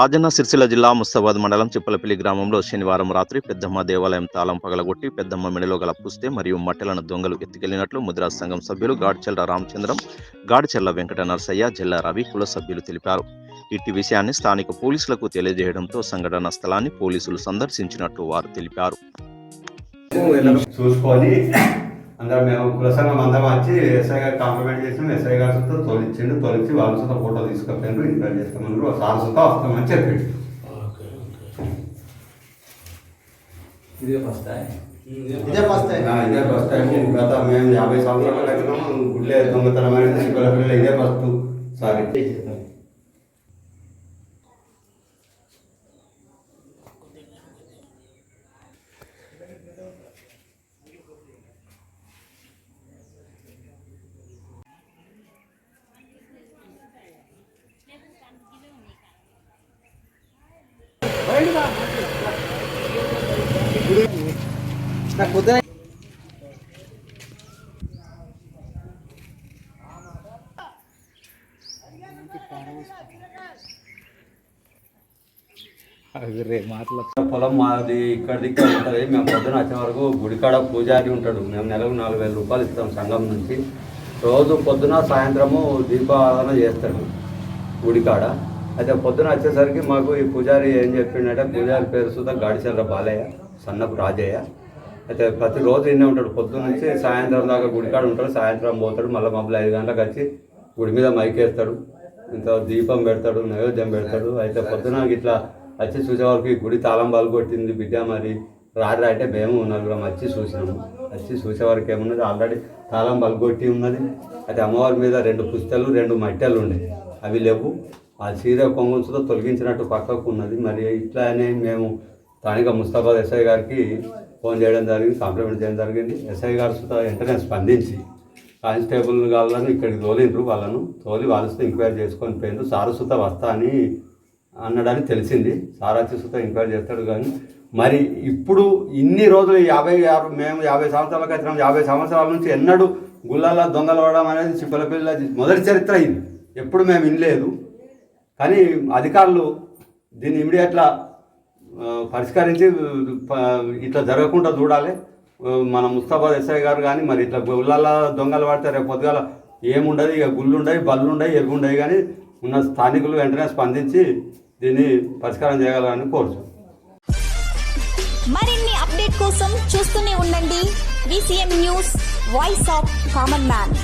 రాజన్న సిరిసిల్ల జిల్లా ముస్తాబాద్ మండలం చిప్పలపల్లి గ్రామంలో శనివారం రాత్రి పెద్దమ్మ దేవాలయం తాళం పగలగొట్టి పెద్దమ్మ మెడలో గల పుస్తే మరియు మట్టెలను దొంగలు ఎత్తుకెళ్ళినట్లు ముద్రా సంఘం సభ్యులు గాడ్చెల్ల రామచంద్రం గాడ్చెల్ల వెంకట నరసయ్య జిల్లా రవి కుల సభ్యులు తెలిపారు. ఇట్టి విషయాన్ని స్థానిక పోలీసులకు తెలియజేయడంతో సంఘటన స్థలాన్ని పోలీసులు సందర్శించినట్లు వారు తెలిపారు. చూసుకొని అందరం మేము కుల సంఘం అందరం వచ్చి ఎస్ఐ గారు కాంప్లిమెంట్ చేసినాం. ఎస్ఐ గారు సుతా తొలిచిండు తొలిచి వాళ్ళ సుతా ఫోటో తీసుకొచ్చారు ఇన్వైట్ చేస్తామన్నారు. సార్ సుతా వస్తామని చెప్పిండు. ఇదే ఫస్ట్ టైం ఇదే ఫస్ట్ టైం ఆ, ఇదే ఫస్ట్ టైం గత మేము యాభై సంవత్సరాల క్రితం గుడ్లే దొంగతనం అనేది పిల్లలు ఇదే ఫస్ట్ సారీ. నాకు పొద్దున పొలం మాది ఇక్కడ ఉంటుంది. మేము పొద్దున వచ్చే వరకు గుడికాడ పూజారి ఉంటాడు. మేము నెలకు నాలుగు వేల రూపాయలు ఇస్తాం సంఘం నుంచి. రోజు పొద్దున సాయంత్రము దీపారాధన చేస్తాడు గుడికాడ. అయితే పొద్దున వచ్చేసరికి మాకు ఈ పూజారి ఏం చెప్పిండంటే పూజారి పేరు సుధా గాడిచంద్ర బాలయ్య సన్నపు రాజయ్య. అయితే ప్రతిరోజు ఇన్నే ఉంటాడు. పొద్దున్న నుంచి సాయంత్రం దాకా గుడికాడ ఉంటాడు. సాయంత్రం పోతాడు. మళ్ళీ మబ్బులు ఐదు గంటలకు వచ్చి గుడి మీద మైకేస్తాడు ఇంత దీపం పెడతాడు నైవేద్యం పెడతాడు. అయితే పొద్దున ఇట్లా వచ్చి చూసేవారికి గుడి తాళం బాలు కొట్టింది. బిడ్డ మరి రాత్రి అంటే మేము నలుగురం వచ్చి చూసినాము. వచ్చి చూసేవారికి ఏమున్నది? ఆల్రెడీ తాళం బలు కొట్టి ఉన్నది. అయితే అమ్మవారి మీద రెండు పుస్తలు రెండు మట్టెలు ఉండే. అవి లేవు. ఆ చీర కొంగులతో తొలగించినట్టు పక్కకు ఉన్నది. మరి ఇట్లానే మేము స్థానిక ముస్తాబాద్ ఎస్ఐ గారికి ఫోన్ చేయడం జరిగింది కాంప్లిమెంట్ చేయడం జరిగింది. ఎస్ఐ గారు వెంటనే స్పందించి కానిస్టేబుల్ వాళ్ళను ఇక్కడికి తోలిండ్రు. వాళ్ళను తోలి వాళ్ళతో ఎంక్వైరీ చేసుకొని పోయిండ్రు. సారు సుత వస్తా అని అన్నాడని తెలిసింది. సార్ వచ్చి సుత ఎంక్వైరీ చేస్తాడు కానీ మరి ఇప్పుడు ఇన్ని రోజులు యాభై యాభై మేము యాభై సంవత్సరాల క్రితం యాభై సంవత్సరాల నుంచి ఎన్నడూ గుళ్ళల్లో దొంగలు పడడం అనేది చిప్పలపిల్ల మొదటి చరిత్ర అయింది ఎప్పుడు మేము వినలేదు. కానీ అధికారులు దీన్ని ఇమీడియట్లా పరిష్కరించి ఇట్లా జరగకుండా చూడాలి. మన ముస్తాబాద్ ఎస్ఐ గారు కానీ మరి ఇట్లా గుళ్ళల్లో దొంగలు పడితే రేపు పొద్దుగాల ఏముండదు ఇక గుళ్ళు ఉండయి బళ్ళు ఎరుగు కానీ ఉన్న స్థానికులు వెంటనే స్పందించి దీన్ని పరిష్కారం చేయగలరని కోరుచు. మరిన్ని అప్డేట్ కోసం చూస్తూనే ఉండండి. VCM news voice of common man